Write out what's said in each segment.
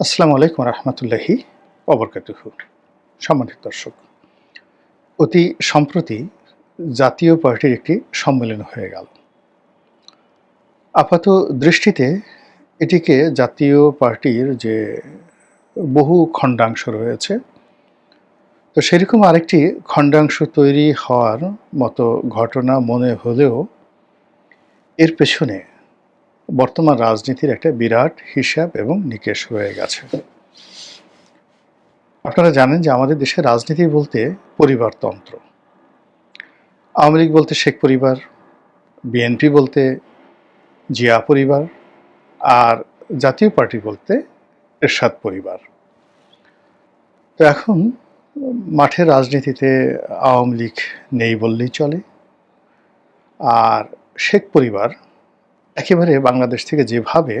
আসসালামু আলাইকুম রহমতুল্লাহি অবরকাতুহ সম্মানিত দর্শক, অতি সম্প্রতি জাতীয় পার্টির একটি সম্মেলন হয়ে গেল। আপাত দৃষ্টিতে এটিকে জাতীয় পার্টির যে বহু খণ্ডাংশ রয়েছে, তো সেরকম আরেকটি খণ্ডাংশ তৈরি হওয়ার মতো ঘটনা মনে হলেও এর পেছনে বর্তমান রাজনীতির একটা বিরাট হিসাব এবং নিকেশ রয়ে গেছে। আপনারা জানেন যে আমাদের দেশে রাজনীতি বলতে পরিবারতন্ত্র আওয়ামী লীগ বলতে শেখ পরিবার, বিএনপি বলতে জিয়া পরিবার, আর জাতীয় পার্টি বলতে এরশাদ পরিবার। তো এখন মাঠের রাজনীতিতে আওয়ামী লীগ নেই বললেই চলে, আর শেখ পরিবার একেবারে বাংলাদেশ থেকে যেভাবে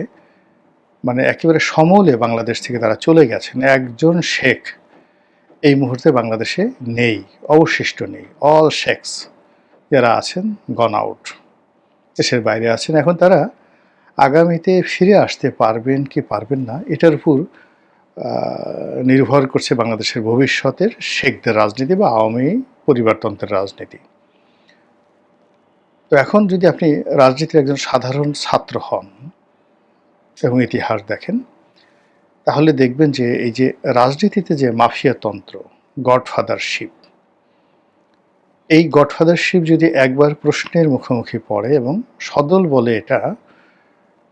মানে একেবারে সমলে বাংলাদেশ থেকে তারা চলে গেছেন, একজন শেখ এই মুহূর্তে বাংলাদেশে নেই, অবশিষ্ট নেই অল শেখস যারা আছেন গন আউট দেশের বাইরে আছেন। এখন তারা আগামীতে ফিরে আসতে পারবেন কি পারবেন না, এটার উপর নির্ভর করছে বাংলাদেশের ভবিষ্যতের শেখদের রাজনীতি বা আওয়ামী পরিবারতন্ত্রের রাজনীতি। তো এখন যদি আপনি রাজনীতির একজন সাধারণ ছাত্র হন এবং ইতিহাস দেখেন, তাহলে দেখবেন যে এই যে রাজনীতিতে যে মাফিয়াতন্ত্র গডফাদারশিপ, এই গডফাদারশিপ যদি একবার প্রশ্নের মুখোমুখি পড়ে এবং সদল বলে এটা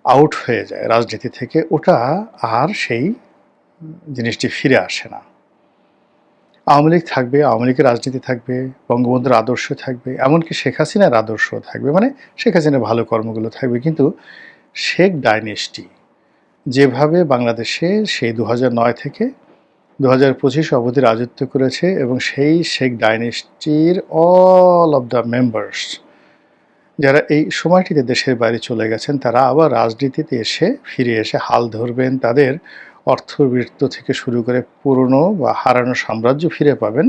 আউট হয়ে যায় রাজনীতি থেকে, ওটা আর সেই জিনিসটি ফিরে আসে না। আওয়ামী লীগ থাকবে, আওয়ামী লীগের রাজনীতি থাকবে, বঙ্গবন্ধুর আদর্শ থাকবে, এমনকি শেখ হাসিনার আদর্শ থাকবে। মানে শেখ হাসিনার ভালো কর্মগুলো থাকবে। কিন্তু শেখ ডাইনেস্টি যেভাবে বাংলাদেশে সেই দু নয় থেকে দু হাজার পঁচিশ অবধি রাজত্ব করেছে এবং সেই শেখ ডাইনেস্টির অল অব দ্য মেম্বার্স যারা এই সময়টিতে দেশের বাইরে চলে গেছেন, তারা আবার রাজনীতিতে এসে ফিরে এসে হাল ধরবেন। তাদের অর্থবৃত্ত থেকে শুরু করে পুরনো বা হারানো সাম্রাজ্য ফিরে পাবেন।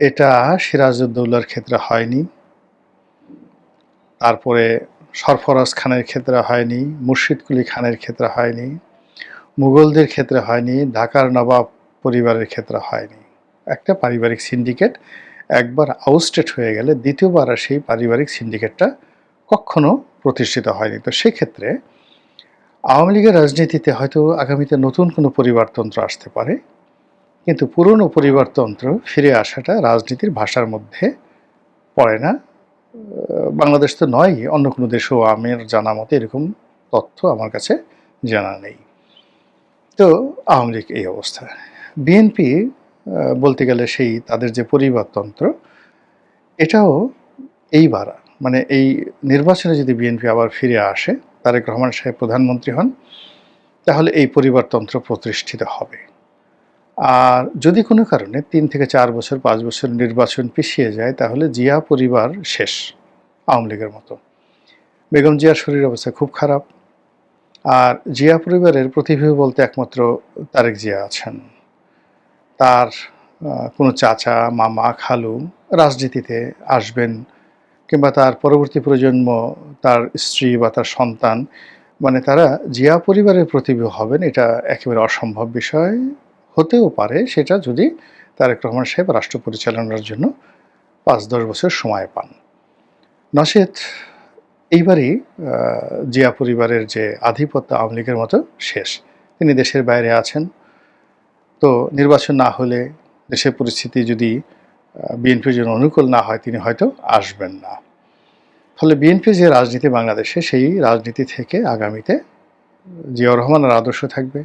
এটা সিরাজউদ্দৌলার ক্ষেত্রে হয়নি। তারপরে সরফরাজ খানের ক্ষেত্রে হয়নি মুর্শিদকুলি খানের ক্ষেত্রে হয়নি, মুঘলদের ক্ষেত্রে হয়নি, ঢাকার নবাব পরিবারের ক্ষেত্রে হয়নি। একটা পারিবারিক সিন্ডিকেট একবার আউস্টেড হয়ে গেলে দ্বিতীয়বার আর সেই পারিবারিক সিন্ডিকেটটা কখনো প্রতিষ্ঠিত হয়নি। তো সেক্ষেত্রে আওয়ামী লীগের রাজনীতিতে হয়তো আগামীতে নতুন কোনো পরিবারতন্ত্র আসতে পারে, কিন্তু পুরনো পরিবারতন্ত্র ফিরে আসাটা রাজনীতির ভাষার মধ্যে পড়ে না। বাংলাদেশ তো নয় অন্য কোনো দেশেও আমের জানা মতে এরকম তথ্য আমার কাছে জানা নেই। তো আওয়ামী লীগ এই অবস্থা। বিএনপি বলতে গেলে সেই তাদের যে পরিবারতন্ত্র এটাও এইবার মানে এই নির্বাচনে যদি বিএনপি আবার ফিরে আসে, তারেক রহমান সাহেব প্রধানমন্ত্রী হন, তাহলে এই পরিবারতন্ত্র প্রতিষ্ঠিত হবে। আর যদি কোনো কারণে তিন থেকে চার বছর, পাঁচ বছর নির্বাচন পিছিয়ে যায়, তাহলে জিয়া পরিবার শেষ আওয়ামী লীগের মতো। বেগম জিয়ার শরীর অবস্থা খুব খারাপ। আর জিয়া পরিবারের প্রতিভূ বলতে একমাত্র তারেক জিয়া আছেন। তার কোনো চাচা, মামা, খালু রাজনীতিতে আসবেন কিংবা তার পরবর্তী প্রজন্ম, তার স্ত্রী বা তার সন্তান মানে তারা জিয়া পরিবারের প্রতিভূ হবেন, এটা একেবারে অসম্ভব বিষয়। হতেও পারে সেটা যদি তারেক রহমান সাহেব রাষ্ট্র পরিচালনার জন্য পাঁচ, দশ বছর সময় পান। নসেদ এইবারই জিয়া পরিবারের যে আধিপত্য আওয়ামী লীগের মতো শেষ। তিনি দেশের বাইরে আছেন। তো নির্বাচন না হলে দেশের পরিস্থিতি যদি বিএনপির জন্য অনুকূল না হয়, তিনি হয়তো আসবেন না। ফলে বিএনপি যে রাজনীতি বাংলাদেশে, সেই রাজনীতি থেকে আগামীতে জিয়াউর রহমানের আদর্শ থাকবে,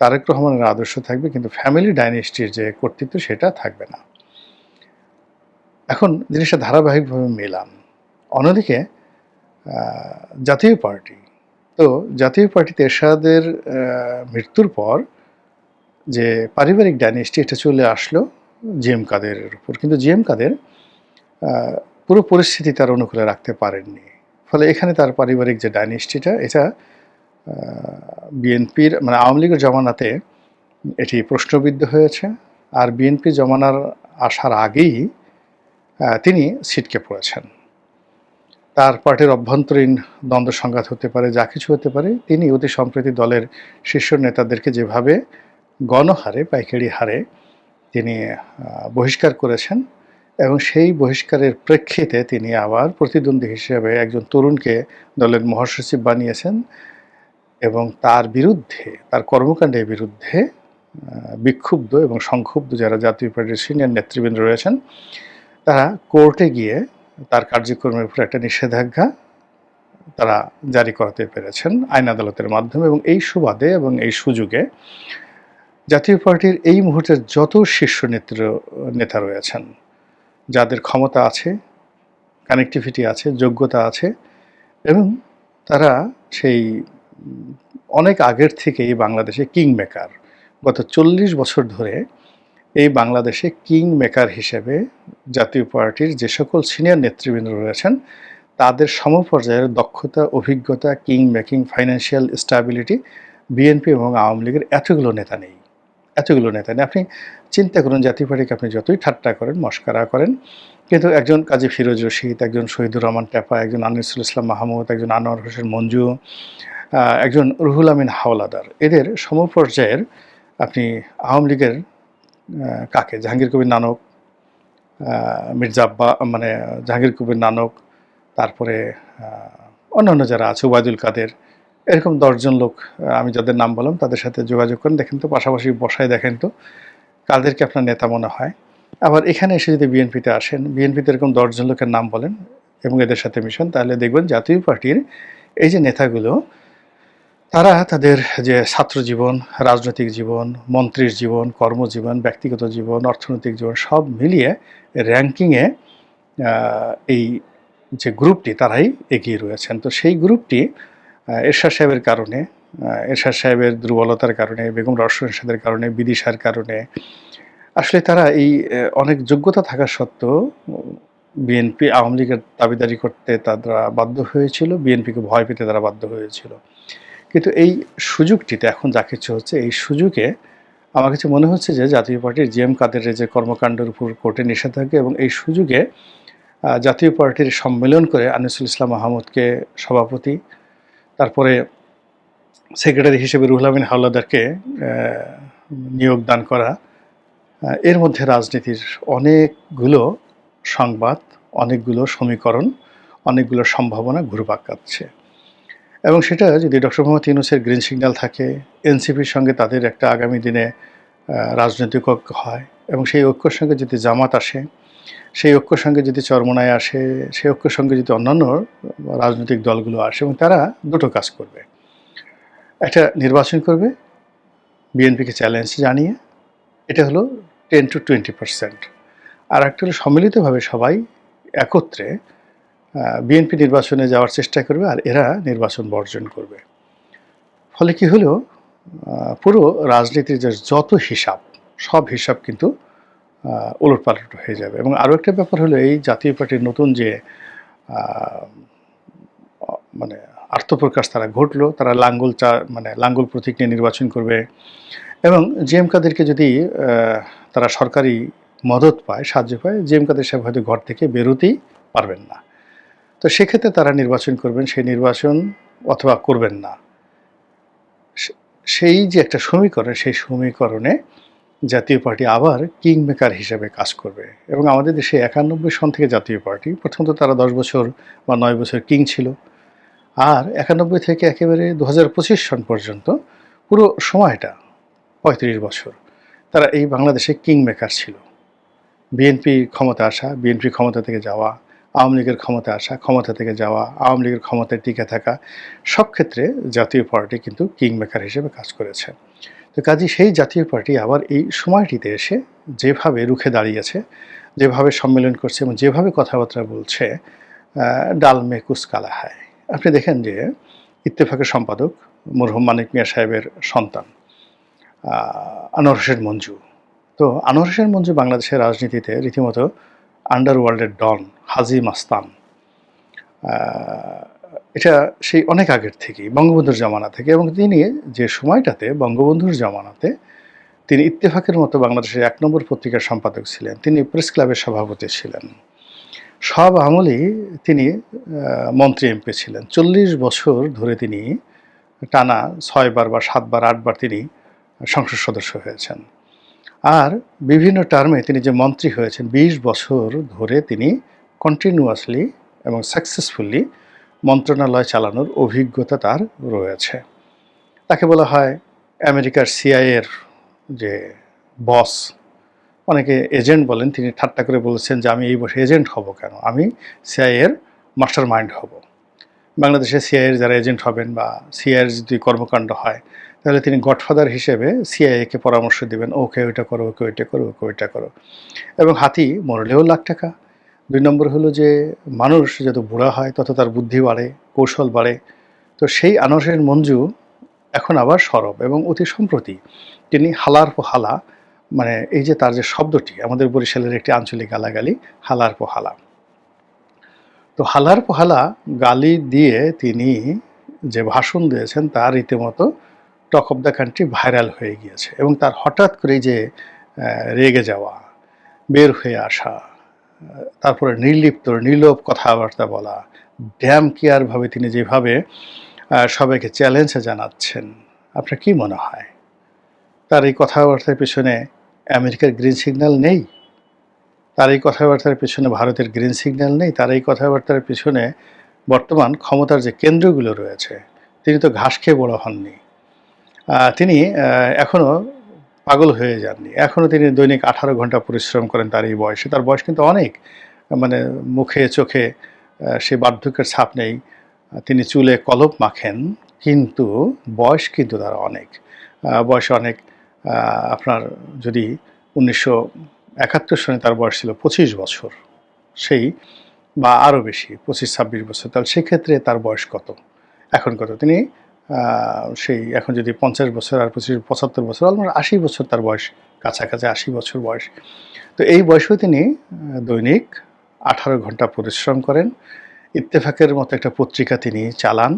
তারেক রহমানের আদর্শ থাকবে, কিন্তু ফ্যামিলি ডাইনেস্টির যে কর্তৃত্ব, সেটা থাকবে না। এখন জিনিসটা ধারাবাহিকভাবে মেলান অন্যদিকে জাতীয় পার্টি। তো জাতীয় পার্টিতে এরশাদের মৃত্যুর পর যে পারিবারিক ডাইনেস্টি, এটা চলে আসলো জিএম কাদেরের উপর। কিন্তু জিএম কাদের পুরো পরিস্থিতি তার অনুকূলে রাখতে পারেননি। ফলে এখানে তার পারিবারিক যে ডাইনেস্টিটা, এটা বিএনপির মানে আওয়ামী লীগের জমানাতে এটি প্রশ্নবিদ্ধ হয়েছে। আর বিএনপি জমানার আসার আগেই তিনি ছিটকে পড়েছেন। তার পার্টির অভ্যন্তরীণ দ্বন্দ্ব সংঘাত হতে পারে, যা কিছু হতে পারে, তিনি অতি সম্প্রতি দলের শীর্ষ নেতাদেরকে যেভাবে গণহারে, পাইকারি হারে তিনি বহিষ্কার করেছেন এবং সেই বহিষ্কারের প্রেক্ষিতে তিনি আবার প্রতিদ্বন্দ্বী হিসেবে একজন তরুণকে দলের মহাসচিব বানিয়েছেন এবং তার বিরুদ্ধে, তার কর্মকাণ্ডের বিরুদ্ধে বিক্ষুব্ধ এবং সংক্ষুব্ধ যারা জাতীয় পার্টির সিনিয়র নেতৃবৃন্দ রয়েছেন, তারা কোর্টে গিয়ে তার কার্যক্রমের উপর একটা নিষেধাজ্ঞা তারা জারি করাতে পেরেছেন আইন আদালতের মাধ্যমে এবং এই সুবাদে এবং এই সুযোগে জাতীয় পার্টির এই মুহূর্তে যত শীর্ষ নেত্র, নেতা রয়েছেন, যাদের ক্ষমতা আছে কানেক্টিভিটি আছে, যোগ্যতা আছে, এবং তারা সেই অনেক আগের থেকেই বাংলাদেশে কিং মেকার গত চল্লিশ বছর ধরে এই বাংলাদেশে কিং মেকার হিসেবে জাতীয় পার্টির যে সকল সিনিয়র নেতৃবৃন্দ রয়েছেন, তাদের সমপর্যায়ের দক্ষতা, অভিজ্ঞতা king making financial stability BNP এবং আওয়ামী লীগের এতগুলো নেতা নেই। এতগুলো নেতা নেই। আপনি চিন্তা করুন জাতীয় পার্টিকে আপনি যতই ঠাট্টা করেন মস্কারা করেন কিন্তু একজন কাজী ফিরোজ রশিদ একজন শহীদুর রহমান টেপা একজন আনিসুল ইসলাম মাহমুদ একজন আনোয়ার হোসেন মঞ্জু একজন রুহুল আমিন হাওলাদার এদের সমপর্যায়ের আপনি আওয়ামী লীগের কাকে? জাহাঙ্গীর কবির নানক আহ, মির্জা আব্বা মানে জাহাঙ্গীর কবির নানক তারপরে অন্যান্য যারা আছে ওবায়দুল কাদের এরকম দশজন লোক আমি যাদের নাম বললাম, তাদের সাথে যোগাযোগ করেন। দেখেন তো, পাশাপাশি বসায় দেখেন তো, কাদেরকে আপনার নেতা মনে হয়? আবার এখানে এসে যদি বিএনপিতে আসেন, বিএনপিতে এরকম দশজন লোকের নাম বলেন এবং এদের সাথে মিশন, তাহলে দেখবেন জাতীয় পার্টির এই যে নেতাগুলো, তারা তাদের যে ছাত্র জীবন, রাজনৈতিক জীবন, মন্ত্রীর জীবন, কর্মজীবন, ব্যক্তিগত জীবন, অর্থনৈতিক জীবন, সব মিলিয়ে র্যাঙ্কিংয়ে এই যে গ্রুপটি তারাই এগিয়ে রয়েছেন। তো সেই গ্রুপটি এরশাদ সাহেবের কারণে এরশাদ সাহেবের দুর্বলতার কারণে, বেগম রসন এরশাদের কারণে, বিদিশার কারণে। আসলে তারা এই অনেক যোগ্যতা থাকা সত্ত্বেও বিএনপি আওয়ামী লীগের দাবিদারি করতে তারা বাধ্য হয়েছিল, বিএনপিকে ভয় পেতে তারা বাধ্য হয়েছিল। কিন্তু এই সুযোগটিতে এখন যা কিছু হচ্ছে, এই সুযোগে আমার কাছে মনে হচ্ছে যে জাতীয় পার্টির জি এম কাদেরের যে কর্মকাণ্ডের উপর কোর্টে নিষেধাজ্ঞা এবং এই সুযোগে জাতীয় পার্টির সম্মেলন করে আনিসুল ইসলাম মাহমুদকে সভাপতি তারপরে সেক্রেটারি হিসেবে রুহুল আমিন হাওলাদারকে নিয়োগ দান করা। এর মধ্যে রাজনীতির অনেকগুলো সংবাদ, অনেকগুলো সমীকরণ, অনেকগুলো সম্ভাবনা ঘুরপাক কাটছে এবং সেটা যদি ডক্টর মোহাম্মদ ইউনুসের গ্রিন সিগন্যাল থাকে, এনসিপির সঙ্গে তাদের একটা আগামী দিনে রাজনৈতিক ঐক্য হয়, এবং সেই ঐক্যর সঙ্গে যদি জামাত আসে সেই ঐক্যর সঙ্গে যদি চরমনায় আসে, সেই ঐক্যর সঙ্গে যদি অন্যান্য রাজনৈতিক দলগুলো আসে এবং তারা দুটো কাজ করবে। একটা নির্বাচন করবে, বিএনপিকে চ্যালেঞ্জ জানিয়ে, এটা হলো টেন টু টোয়েন্টি পার্সেন্ট আর একটা হলো সম্মিলিতভাবে সবাই একত্রে বিএনপি নির্বাচনে যাওয়ার চেষ্টা করবে আর এরা নির্বাচন বর্জন করবে। ফলে কি হলো? পুরো রাজনীতির যত হিসাব, সব হিসাব কিন্তু উলটপালট হয়ে যাবে। এবং আরও একটা ব্যাপার হলো এই জাতীয় পার্টির নতুন যে মানে আত্মপ্রকাশ তারা ঘটলো, তারা লাঙ্গল চা মানে লাঙ্গল প্রতীক নিয়ে নির্বাচন করবে। এবং জিএম কাদেরকে যদি তারা সরকারি মদত পায়, সাহায্য পায় জিএম কাদের সাহেব হয়তো ঘর থেকে বেরোতেই পারবেন না। তো সেক্ষেত্রে তারা নির্বাচন করবেন, সেই নির্বাচন অথবা করবেন না। সেই যে একটা সমীকরণ, সেই সমীকরণে জাতীয় পার্টি আবার কিং মেকার হিসেবে কাজ করবে। এবং আমাদের দেশে একানব্বই সন থেকে জাতীয় পার্টি, প্রথমত তারা দশ বছর বা নয় বছর কিং ছিল। আর একানব্বই থেকে একেবারে দু হাজার পঁচিশ সন পর্যন্ত পুরো সময়টা পঁয়ত্রিশ বছর তারা এই বাংলাদেশে কিং মেকার ছিল। বিএনপি ক্ষমতা আসা, বিএনপি ক্ষমতা থেকে যাওয়া, আওয়ামী লীগের ক্ষমতা আসা, ক্ষমতা থেকে যাওয়া, আওয়ামী লীগের ক্ষমতায় টিকে থাকা, সব ক্ষেত্রে জাতীয় পার্টি কিন্তু কিং মেকার হিসেবে কাজ করেছে। তো কাজে সেই জাতীয় পার্টি আবার এই সময়টিতে এসে যেভাবে রুখে দাঁড়িয়েছে, যেভাবে সম্মেলন করছে এবং যেভাবে কথাবার্তা বলছে ডাল মে কুস কালা হায়। আপনি দেখেন যে ইত্তেফাকের সম্পাদক মরহুম মানিক মিয়া সাহেবের সন্তান আনোয়ার হোসেন মঞ্জু। তো আনোয়ার হোসেন মঞ্জু বাংলাদেশের রাজনীতিতে রীতিমতো আন্ডারওয়ার্ল্ডের ডন হাজি মাস্তান এটা সেই অনেক আগের থেকেই, বঙ্গবন্ধুর জামানা থেকে এবং তিনি যে সময়টাতে বঙ্গবন্ধুর জামানাতে তিনি ইত্তেফাকের মতো বাংলাদেশের এক নম্বর পত্রিকার সম্পাদক ছিলেন, তিনি প্রেস ক্লাবের সভাপতি ছিলেন। সব আমলেই তিনি মন্ত্রী এমপি ছিলেন। চল্লিশ বছর ধরে তিনি টানা ছয়বার বা সাতবার, আটবার তিনি সংসদ সদস্য হয়েছেন। আর বিভিন্ন টার্মে তিনি যে মন্ত্রী হয়েছেন, বিশ বছর ধরে তিনি কন্টিনিউয়াসলি এবং সাকসেসফুলি মন্ত্রণালয় চালানোর অভিজ্ঞতা তার রয়েছে। তাকে বলা হয় আমেরিকার সিআইয়ের যে বস। অনেকে এজেন্ট বলেন, তিনি ঠাট্টা করে বলেছেন যে আমি এই বসে এজেন্ট হব কেন? আমি সিআইয়ের মাস্টার মাইন্ড হব। বাংলাদেশে সিআইয়ের যারা এজেন্ট হবেন বা সিআইয়ের যদি কর্মকাণ্ড হয়, তাহলে তিনি গডফাদার হিসেবে সিআইএকে পরামর্শ দিবেন, ওকে ওইটা করো, ওকে ওইটা করো, ওকে ওইটা করো। এবং হাতি মরলেও লাখ টাকা দুই নম্বর হলো যে মানুষ যত বুড়া হয়, তত তার বুদ্ধি বাড়ে, কৌশল বাড়ে। তো সেই আনসের মঞ্জু এখন আবার সরব এবং অতি সম্প্রতি তিনি হালার পোহালা মানে এই যে তার যে শব্দটি, আমাদের বরিশালের একটি আঞ্চলিক গালাগালি, হালার পোহালা তো হালার পোহালা গালি দিয়ে তিনি যে ভাষণ দিয়েছেন তার রীতিমতো talk of the country viral হয়ে গিয়েছে এবং তার হঠাৎ করে যে রেগে যাওয়া, বের হয়ে আসা তারপরে নির্লিপ্ত নির্লোভ কথাবার্তা বলা ড্যাম কেয়ারভাবে তিনি যেভাবে সবাইকে চ্যালেঞ্জে জানাচ্ছেন আপনার কি মনে হয়? তার এই কথাবার্তার পিছনে আমেরিকার গ্রিন সিগন্যাল নেই? তার এই কথাবার্তার পিছনে ভারতের গ্রিন সিগন্যাল নেই? তার এই কথাবার্তার পিছনে বর্তমান ক্ষমতার যে কেন্দ্রগুলো রয়েছে তিনি তো ঘাস খেয়ে বড় হননি। তিনি আহ, এখনও পাগল হয়ে যাননি। এখনও তিনি দৈনিক আঠারো ঘণ্টা পরিশ্রম করেন তার এই বয়সে। তার বয়স কিন্তু অনেক মানে মুখে, চোখে সে বার্ধক্যের ছাপ নেই। তিনি চুলে কলপ মাখেন, কিন্তু বয়স কিন্তু তার অনেক। বয়স অনেক আপনার যদি উনিশশো একাত্তর সনে তার বয়স ছিল পঁচিশ বছর, সেই বা আরও বেশি, পঁচিশ ছাব্বিশ বছর, তাহলে সেক্ষেত্রে তার বয়স কত? এখন কত? তিনি সেই এখন যদি পঞ্চাশ বছর আর পঁচিশ, পঁচাত্তর বছর, অলমোস্ট আশি বছর তার বয়স, কাছাকাছি আশি বছর বয়স। তো এই বয়সেও তিনি দৈনিক আঠারো ঘণ্টা পরিশ্রম করেন। ইত্তেফাকের মতো একটা পত্রিকা তিনি চালান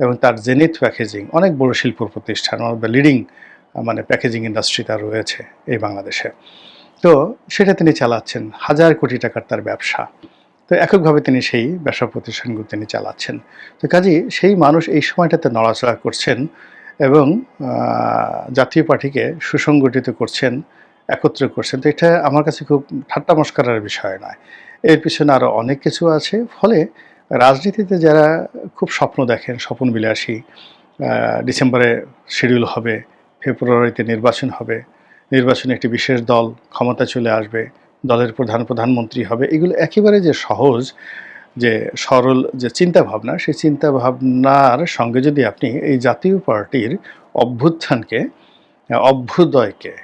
এবং তার জেনিথ প্যাকেজিং অনেক বড় শিল্প প্রতিষ্ঠান অফ দ্য লিডিং মানে প্যাকেজিং ইন্ডাস্ট্রি তার রয়েছে এই বাংলাদেশে। তো সেটা তিনি চালাচ্ছেন, হাজার কোটি টাকার তার ব্যবসা। তো এককভাবে তিনি সেই ব্যবসা প্রতিষ্ঠানগুলো তিনি চালাচ্ছেন। তো কাজেই সেই মানুষ এই সময়টাতে নড়াচড়া করছেন এবং জাতীয় পার্টিকে সুসংগঠিত করছেন, একত্র করছেন। তো এটা আমার কাছে খুব ঠাট্টা মস্করার বিষয় নয়। এর পিছনে আরও অনেক কিছু আছে। ফলে রাজনীতিতে যারা খুব স্বপ্ন দেখেন স্বপ্ন বিলাসী ডিসেম্বরে শিডিউল হবে, ফেব্রুয়ারিতে নির্বাচন হবে, নির্বাচনে একটি বিশেষ দল ক্ষমতা চলে আসবে দলের প্রধান প্রধানমন্ত্রী হবে, এগুলো একেবারে যে সহজ, যে সরল যে চিন্তা ভাবনা সেই চিন্তা ভাবনার সঙ্গে যদি আপনি এই জাতীয় পার্টির অভ্যুত্থানকে, অভ্যুদয়কে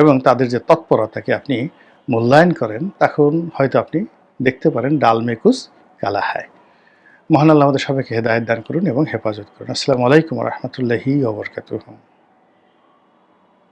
এবং তাদের যে তৎপরতাকে আপনি মূল্যায়ন করেন, তখন হয়তো আপনি দেখতে পারেন ডালমেকুস কালাহায়। মহান আল্লাহ আমাদের সবাইকে হেদায়ত দান করুন এবং হেফাজত করুন। আসসালামু আলাইকুম রহমতুল্লাহি ওবরকাতুহ